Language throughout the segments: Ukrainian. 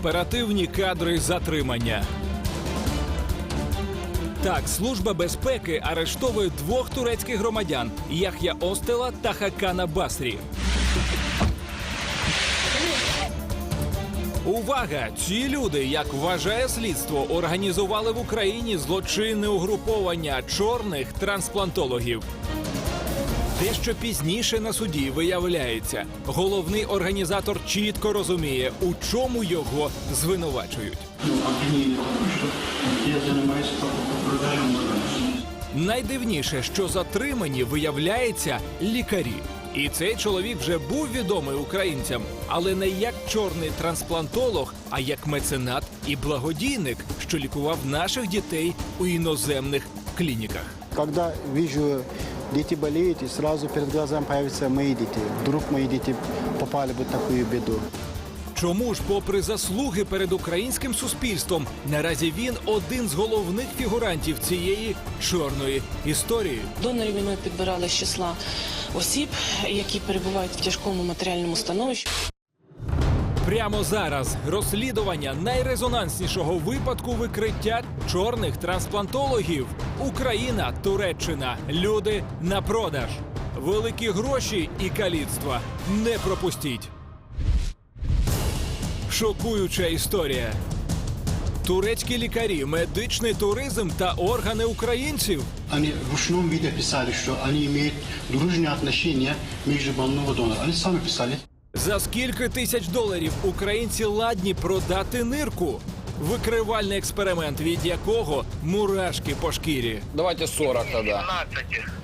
Оперативні кадри затримання. Так, служба безпеки арештовує двох турецьких громадян Яхя Остела та Хакана Басрі. Увага! Ці люди, як вважає слідство, організували в Україні злочинне угруповання чорних трансплантологів. Дещо пізніше на суді виявляється, головний організатор чітко розуміє, у чому його звинувачують. ну, я продажем. Найдивніше, що затримані виявляється лікарі. І цей чоловік вже був відомий українцям, але не як чорний трансплантолог, а як меценат і благодійник, що лікував наших дітей у іноземних клініках. Когда вижу, дети болеют, и сразу перед глазами появятся мои дети. Вдруг мои дети попали бы в такую беду. Чому ж, попри заслуги перед українським суспільством, наразі він один з головних фігурантів цієї чорної історії? Донорів ми підбирали з числа осіб, які перебувають в тяжкому матеріальному становищі. Прямо зараз розслідування найрезонанснішого випадку викриття чорних трансплантологів. Україна, Туреччина, люди на продаж. Великі гроші і каліцтва. Не пропустіть. Шокуюча історія. Турецькі лікарі, медичний туризм та органи українців. Они в ручном виде писали, что они имеют дружные отношения между больного и донором. Они сами писали. За скільки тисяч доларів українці ладні продати нирку? Викривальний експеримент, від якого мурашки по шкірі. Давайте 40 тогда.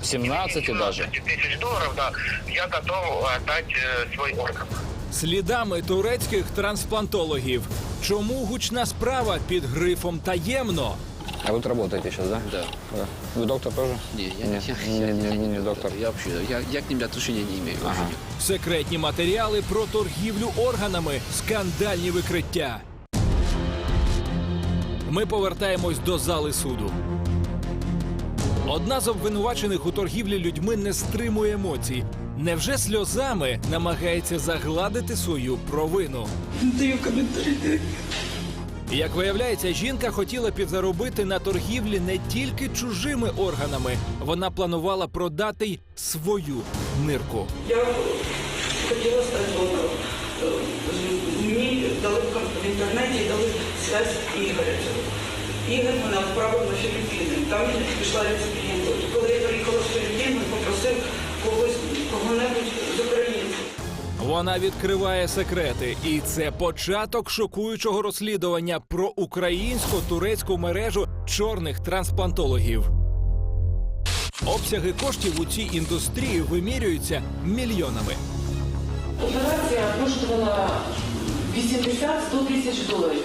17. 17 даже. тысяч долларов, да, я готов отдать э, свой орган. Слідами турецьких трансплантологів. Чому гучна справа під грифом таємно? А вы работаете сейчас, да? Да. Вы доктор тоже? Не, я, Нет, я, не, я, не, я- не, не доктор. Я вообще, я, я к ним отношения не имею. вообще. Секретні матеріали про торгівлю органами, скандальні викриття. Ми повертаємось до зали суду. Одна з обвинувачених у торгівлі людьми не стримує емоцій. Невже сльозами намагається загладити свою провину? Даю коментарі. Як виявляється, жінка хотіла підзаробити на торгівлі не тільки чужими органами, вона планувала продати й свою нирку. Я хотіла стати донором. Мені дали в інтернеті дали связь Ігоря. Ігор мене відправив на Філіппіни. Там пішла реципієнтом. Коли я приїхала з Філіппін, попросив когось, кого-небудь. Вона відкриває секрети, і це початок шокуючого розслідування про українсько-турецьку мережу чорних трансплантологів. Обсяги коштів у цій індустрії вимірюються мільйонами. Операція коштувала 80-100 тисяч доларів.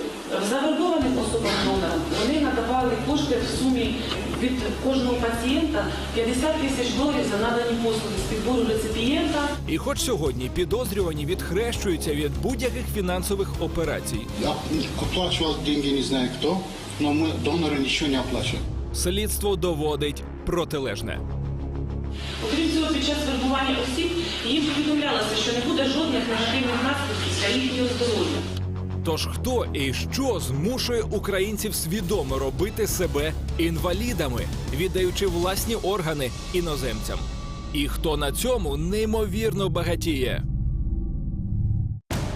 Завербованим особам донорам вони надавали кошти в сумі від кожного пацієнта 50 тисяч доларів за надані послуги з підбору реципієнта. І хоч сьогодні підозрювані відхрещуються від будь-яких фінансових операцій, Я оплачивал деньги не знаю кто, но мы доноры ничего не оплачивали. слідство доводить протилежне. Окрім цього, під час вербування осіб їм повідомлялося, що не буде жодних негативних наслідків для їхнього здоров'я. Тож хто і що змушує українців свідомо робити себе інвалідами, віддаючи власні органи іноземцям? І хто на цьому неймовірно багатіє?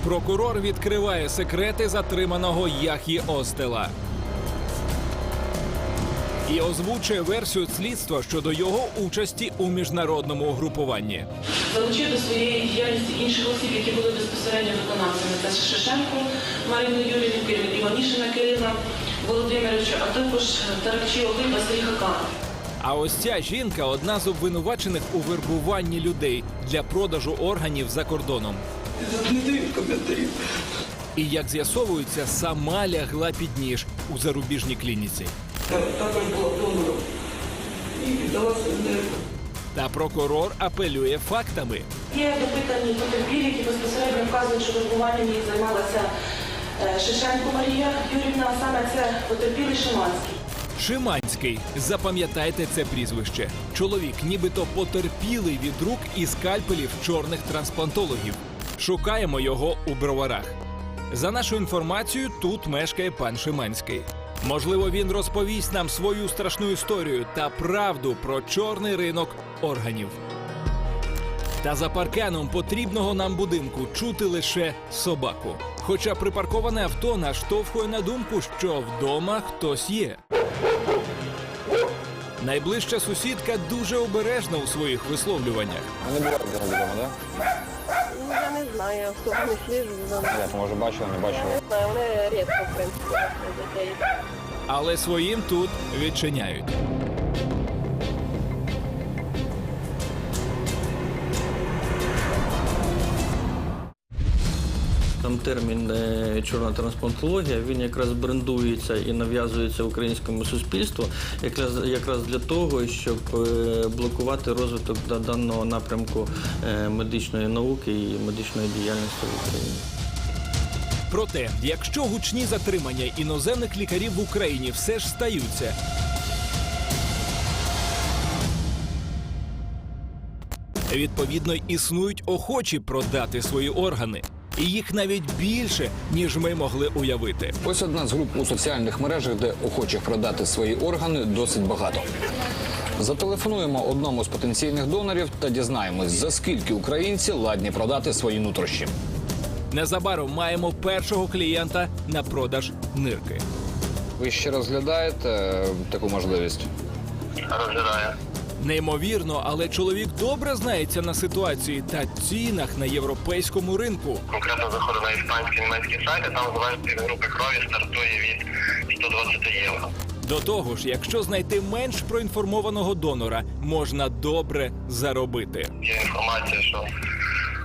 Прокурор відкриває секрети затриманого Яхі Остела і озвучує версію слідства щодо його участі у міжнародному угрупуванні. Залучив до своєї діяльності інших осіб, які були безпосередньо виконавцями. Це Шишенко Марину Юрівну, Іванішина Кирила Володимировича, а також Таракчі Олег Василь Хакан. А ось ця жінка одна з обвинувачених у вербуванні людей для продажу органів за кордоном. Не даю коментарів. І як з'ясовується, сама лягла під ніж у зарубіжній клініці. Також була донором. І віддала свою нерву. Та прокурор апелює фактами. Є допитані потерпілі, які безпосередньо вказують, що вербуванням їх займалася е, Шишенко Марія Юрівна, а саме це потерпілий Шиманський. Шиманський, запам'ятайте це прізвище. Чоловік, нібито потерпілий від рук і скальпелів чорних трансплантологів. Шукаємо його у броварах. За нашою інформацією, тут мешкає пан Шиманський. Можливо, він розповість нам свою страшну історію та правду про чорний ринок органів. Та за парканом потрібного нам будинку чути лише собаку. Хоча припарковане авто наштовхує на думку, що вдома хтось є. Найближча сусідка дуже обережна у своїх висловлюваннях. Не знаю, хто не сліжу за. Може, бачили, не бачили? Не знаю, вони рідко, в принципі, дітей. Але своїм тут відчиняють. Термін чорна трансплантологія, він якраз брендується і нав'язується українському суспільству, якраз для того, щоб е, блокувати розвиток да- даного напрямку е, медичної науки і медичної діяльності в Україні. Проте, якщо гучні затримання іноземних лікарів в Україні все ж стаються. Відповідно, існують охочі продати свої органи. І їх навіть більше, ніж ми могли уявити. Ось одна з груп у соціальних мережах, де охочих продати свої органи досить багато. Зателефонуємо одному з потенційних донорів та дізнаємось, за скільки українці ладні продати свої нутрощі. Незабаром маємо першого клієнта на продаж нирки. Ви ще розглядаєте е, таку можливість? Розглядаю. Неймовірно, але чоловік добре знається на ситуації та цінах на європейському ринку. Конкретно заходу на іспанський німецький сайт, і там залежність від групи крові стартує від 120 євро. До того ж, якщо знайти менш проінформованого донора, можна добре заробити. Є інформація, що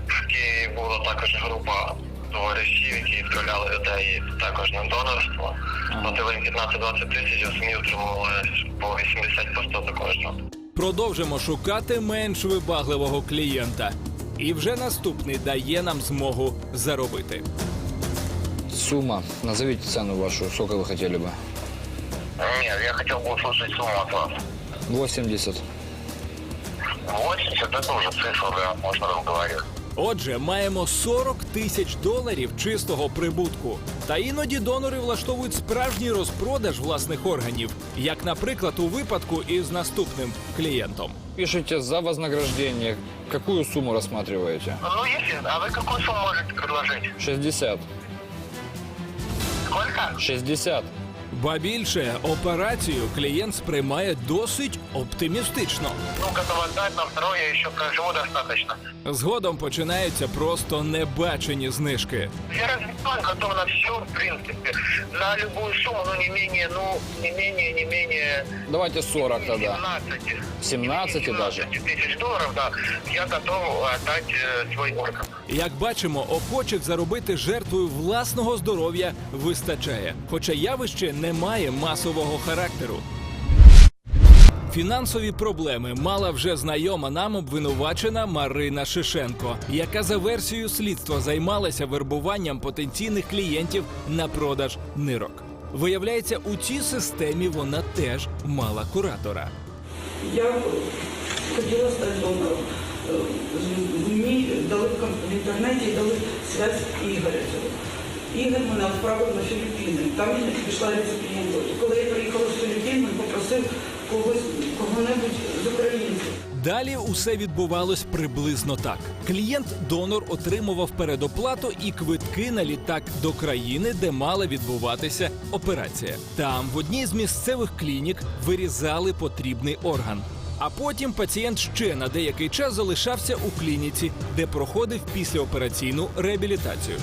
в Києві була також група товаришів, які відправляли людей також на донорство. Платили їм 15-20 тисяч, а самі отримували по 80 по 100 за кожного. Продовжимо шукати менш вибагливого клієнта. І вже наступний дає нам змогу заробити. Сума. Назовіть ціну вашу, скільки ви хотіли би? Нет, я хотел бы услышать сумму от вас. 80. 80 это уже цифра, да, можно разговаривать. Отже, маємо 40 тисяч доларів чистого прибутку. Та іноді донори влаштовують справжній розпродаж власних органів, як, наприклад, у випадку із наступним клієнтом. Пишите за вознаграждение. Какую сумму рассматриваете? Ну, если, а вы какую сумму можете предложить? 60. Сколько? 60. Ба більше операцію клієнт сприймає досить оптимістично. Ну, готов отдать, на второй я еще проживу достаточно. Згодом починаються просто небачені знижки. Я развиваю, готов на все, в принципе. На любую сумму, ну, не менее, ну, не менее, не менее Давайте 40 тогда. 17. 17 даже. тысяч долларов, да. Я готов отдать э, свой орган. Як бачимо, охочих заробити жертвою власного здоров'я вистачає, хоча явище не має масового характеру. Фінансові проблеми мала вже знайома нам обвинувачена Марина Шишенко, яка за версією слідства займалася вербуванням потенційних клієнтів на продаж нирок. Виявляється, у цій системі вона теж мала куратора. Я хотіла стати донором. Е, Мені дали в інтернеті дали связь Ігоря. Ігор мене відправив на Філіппіни. Там я пішла реципієнтом. Коли я приїхала з Філіппін, він попросив когось, кого-небудь з українців. Далі усе відбувалось приблизно так: клієнт-донор отримував передоплату і квитки на літак до країни, де мала відбуватися операція. Там в одній з місцевих клінік вирізали потрібний орган. А потім пацієнт ще на деякий час залишався у клініці, де проходив післяопераційну реабілітацію.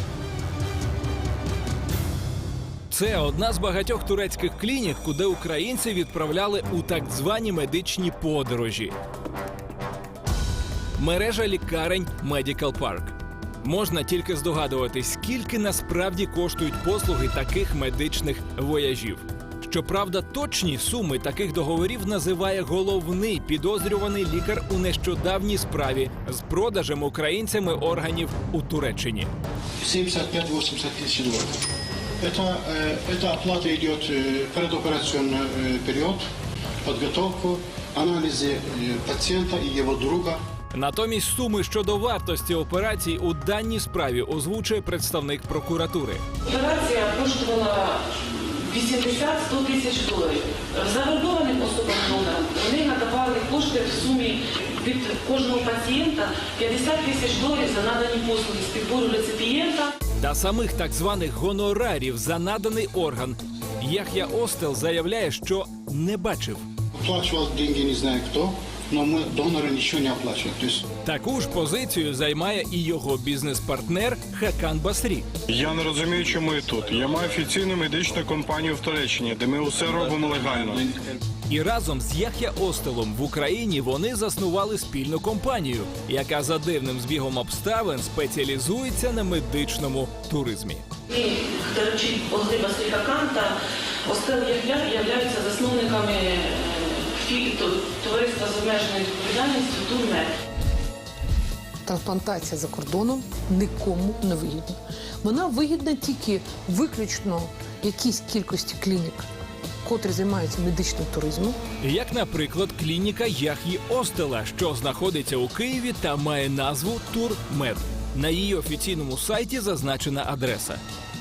Це одна з багатьох турецьких клінік, куди українці відправляли у так звані медичні подорожі. Мережа лікарень Medical Park. Можна тільки здогадуватись, скільки насправді коштують послуги таких медичних вояжів. Щоправда, точні суми таких договорів називає головний підозрюваний лікар у нещодавній справі з продажем українцями органів у Туреччині. 75-80 тысяч долларов Это, э, эта оплата идет э, предоперационный э, период, подготовку, анализы э, пациента и его друга. Натомість суми щодо вартості операцій у даній справі озвучує представник прокуратури. Операція коштувала 80-100 тисяч доларів. Завербованим особам донорам вони надавали кошти в сумі від кожного пацієнта 50 тисяч доларів за надані послуги з підбору реципієнта. Та самих так званих гонорарів за наданий орган Яхя Остел заявляє, що не бачив. Оплачивал деньги не знаю кто, но мы доноры ничего не оплачивают. То Таку ж позицію займає і його бізнес-партнер Хакан Басрі. Я не розумію, чому я тут. Я маю офіційну медичну компанію в Туреччині, де ми усе робимо легально. І разом з Яхя Остелом в Україні вони заснували спільну компанію, яка за дивним збігом обставин спеціалізується на медичному туризмі. І Дарчі Олги Бастріхакан та Остел Яхля являються засновниками е, товариства з обмеженою відповідальністю «Турмед». трансплантація за кордоном нікому не вигідна. Вона вигідна тільки виключно якійсь кількості клінік, котрі займаються медичним туризмом. Як, наприклад, клініка Яхї Остела, що знаходиться у Києві та має назву Турмед. На її офіційному сайті зазначена адреса.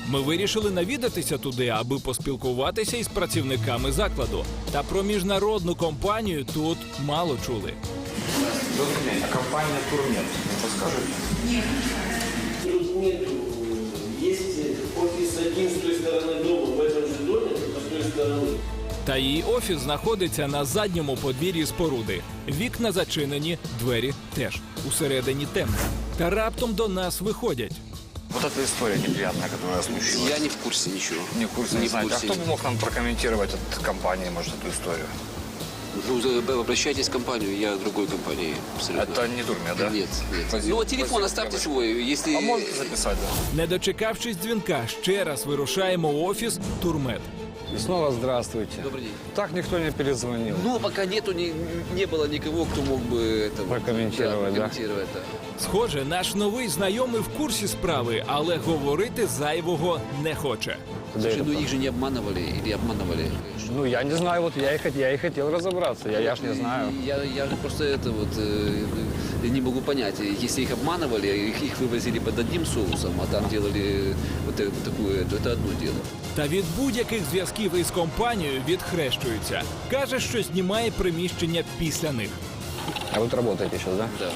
Ми вирішили навідатися туди, аби поспілкуватися із працівниками закладу. Та про міжнародну компанію тут мало чули. А компанія Турмет, не подскажете? Тут нету. Есть офис один с той стороны дома, а с той стороны. Та її офіс знаходиться на задньому подвір'ї споруди. Вікна зачинені, двері теж. Усередині темно. Та раптом до нас виходять. Вот эта история неприятная, которая случилась. Я не в курсе ничего. Не в курсе, Не не в знаете. А курсе. кто бы мог нам прокомментировать от компании, может, эту историю? Ну, за- обращайтесь в компанию, я другой компании. абсолютно. Это не Турмет, да? Нет, нет. Спасибо. Ну, вот телефон Спасибо, оставьте товарищ. свой, если... А можете записать, да? Не дочекавшись дзвінка, ще раз вирушаємо в офіс Турмед. И снова здравствуйте. Добрый день. Так никто не перезвонил. Ну, пока нету, не, не было никого, кто мог бы это... Прокомментировать, да? прокомментировать, да. Схоже, наш новий знайомий в курсі справи, але говорити зайвого не хоче. Слушай, ну их же не обманывали или обманывали. Ну, я не знаю, вот я и, хот- я и хотел разобраться, я, я ж не знаю. Я, я же просто это вот э, не могу понять. Если их обманывали, их, их вывозили под одним соусом, а там делали вот это- такое, это, это одно дело. Та від будь-яких зв'язків із компанією відхрещується. Каже, що знімає приміщення після них. А вы работаете сейчас, да? Да.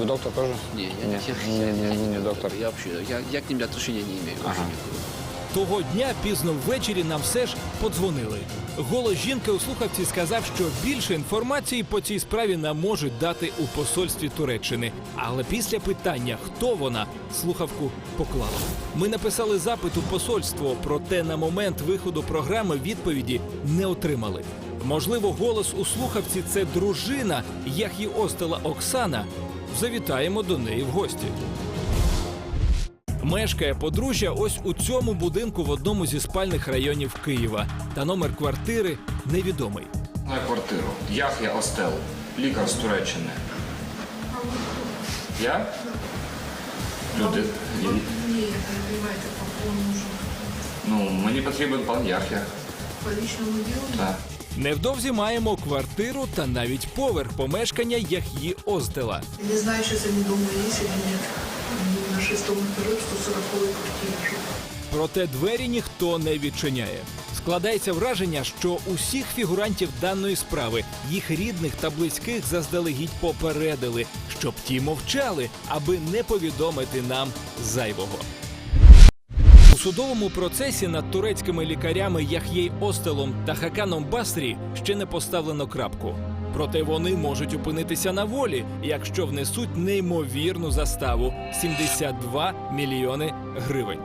Вы доктор тоже? Не, я, Не, я, не, не, не, не доктор. Я вообще, я, я к ним отношения не имею. вообще Ага. никакого. Того дня пізно ввечері нам все ж подзвонили. Голос жінки у слухавці сказав, що більше інформації по цій справі нам можуть дати у посольстві Туреччини. Але після питання, хто вона, слухавку поклала. Ми написали запит у посольство, проте на момент виходу програми відповіді не отримали. Можливо, голос у слухавці це дружина Яхі Остела Оксана. Завітаємо до неї в гості. Мешкає подружжя ось у цьому будинку в одному зі спальних районів Києва. Та номер квартири невідомий. На квартиру. Яхя Остел, лікар з Туреччини. Я? Люди. Ні, перебивайте по можу. Ну, мені потрібен пан Яхя. По лічному ділу. Так. Невдовзі маємо квартиру та навіть поверх помешкання Яхї Оздела. Не знаю, що це дома є, чи ні. 140 квартирі. Проте двері ніхто не відчиняє. Складається враження, що усіх фігурантів даної справи, їх рідних та близьких заздалегідь попередили, щоб ті мовчали, аби не повідомити нам зайвого. У судовому процесі над турецькими лікарями Яхєй Остелом та Хаканом Басрі ще не поставлено крапку. Проте вони можуть опинитися на волі, якщо внесуть неймовірну заставу 72 мільйони гривень.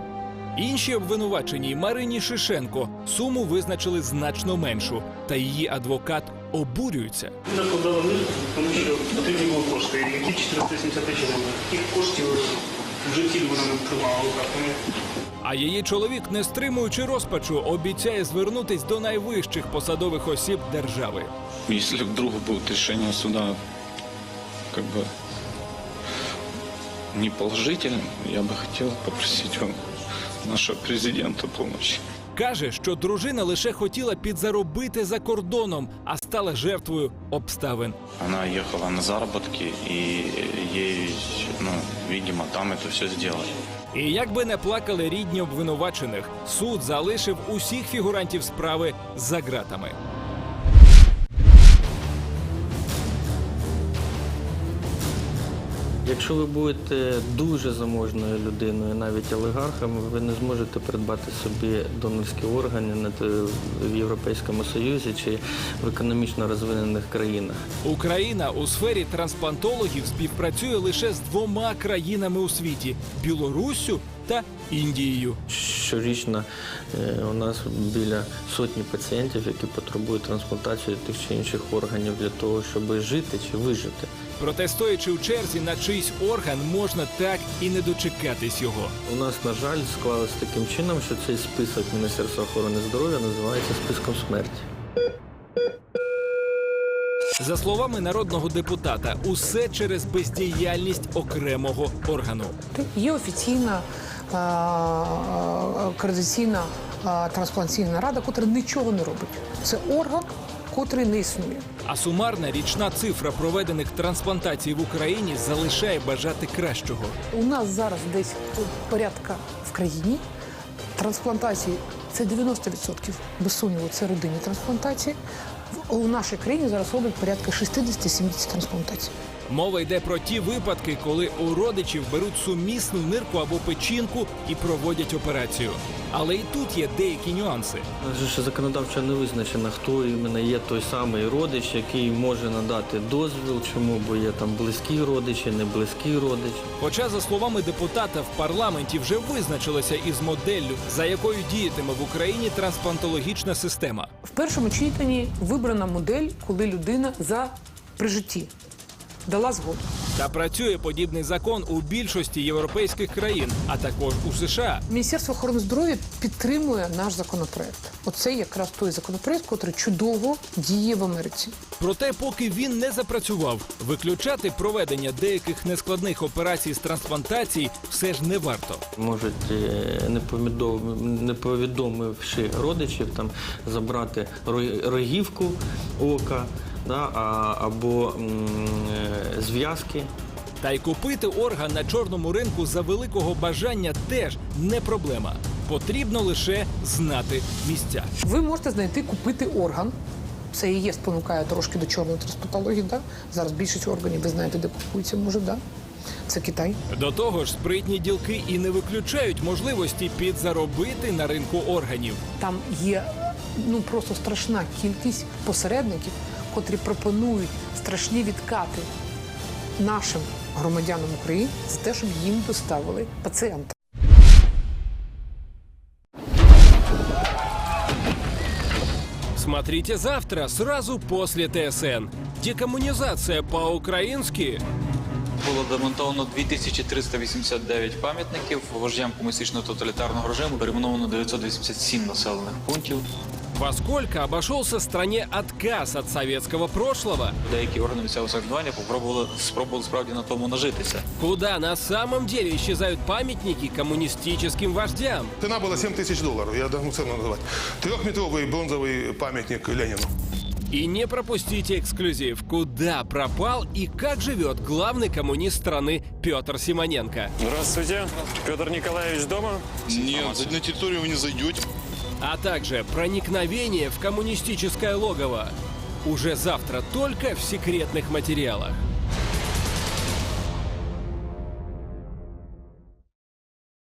Інші обвинуваченій Марині Шишенко суму визначили значно меншу, та її адвокат обурюється. Ми накладали мир, тому що потрібні були кошти. Які 470 тисяч гривень? Таких коштів в житті вона не тримала в руках. А її чоловік, не стримуючи розпачу, обіцяє звернутись до найвищих посадових осіб держави. Если вдруг будет решение суда как бы неположительным, я бы хотел попросить вам нашего президента помощи. Каже, що дружина лише хотіла підзаробити за кордоном, а стала жертвою обставин. Она ехала на заработки, и ей, ну, видимо, там это все сделали. І як би не плакали рідні обвинувачених, суд залишив усіх фігурантів справи за ґратами. Якщо ви будете дуже заможною людиною, навіть олігархом, ви не зможете придбати собі донорські органи в Європейському Союзі чи в економічно розвинених країнах. Україна у сфері трансплантологів співпрацює лише з двома країнами у світі Білоруссю та Індією. Щорічно е, у нас біля сотні пацієнтів, які потребують трансплантації тих чи інших органів для того, щоб жити чи вижити. Проте, стоячи у черзі на чийсь орган, можна так і не дочекатись його. У нас, на жаль, склалось таким чином, що цей список Міністерства охорони здоров'я називається списком смерті. За словами народного депутата, усе через бездіяльність окремого органу. Є офіційна е, е, координаційна е, трансплантаційна рада, котра нічого не робить. Це орган, котрий не існує. А сумарна річна цифра проведених трансплантацій в Україні залишає бажати кращого. У нас зараз десь порядка в країні трансплантації це 90%. Без сумніву, це родинні трансплантації. У нашій країні зараз роблять порядка 60-70 трансплантацій. Мова йде про ті випадки, коли у родичів беруть сумісну нирку або печінку і проводять операцію. Але і тут є деякі нюанси. Адже ще законодавчо не визначено, хто іменно є той самий родич, який може надати дозвіл, чому, бо є там близькі родичі, не близькі родичі. Хоча, за словами депутата, в парламенті вже визначилося із моделлю, за якою діятиме в Україні трансплантологічна система. В першому читанні вибрана модель, коли людина за при житті дала згоду. Та працює подібний закон у більшості європейських країн, а також у США. Міністерство охорони здоров'я підтримує наш законопроект. Оце якраз той законопроект, який чудово діє в Америці. Проте, поки він не запрацював, виключати проведення деяких нескладних операцій з трансплантації все ж не варто. Можуть, не не повідомивши родичів, там забрати ро- рогівку ока да, а, або е, зв'язки. Та й купити орган на чорному ринку за великого бажання теж не проблема. Потрібно лише знати місця. Ви можете знайти купити орган. Це і є спонукає трошки до чорної трансплантології. Да? Зараз більшість органів ви знаєте, де купується, може, да? Це Китай. До того ж, спритні ділки і не виключають можливості підзаробити на ринку органів. Там є ну просто страшна кількість посередників, котрі пропонують страшні відкати нашим громадянам України за те, щоб їм доставили пацієнта. Смотрите завтра, сразу после ТСН. Декоммунизация по-украински. Було демонтовано 2389 пам'ятників вождям комуністичного тоталітарного режиму. Перейменовано 987 населених пунктів. Во сколько обошелся стране отказ от советского прошлого? Деякі органи місцевого самоврядування попробували спробували справді на тому нажитися. Куда на самом деле исчезают памятники коммунистическим вождям? Цена была 7 тысяч долларов, я могу цену называть. Трехметровый бронзовый памятник Ленину. И не пропустите эксклюзив. Куда пропал и как живет главный коммунист страны Петр Симоненко? Здравствуйте. Петр Николаевич дома? Нет, на территорию вы не зайдете. А также проникновение в коммунистическое логово. Уже завтра только в секретных материалах.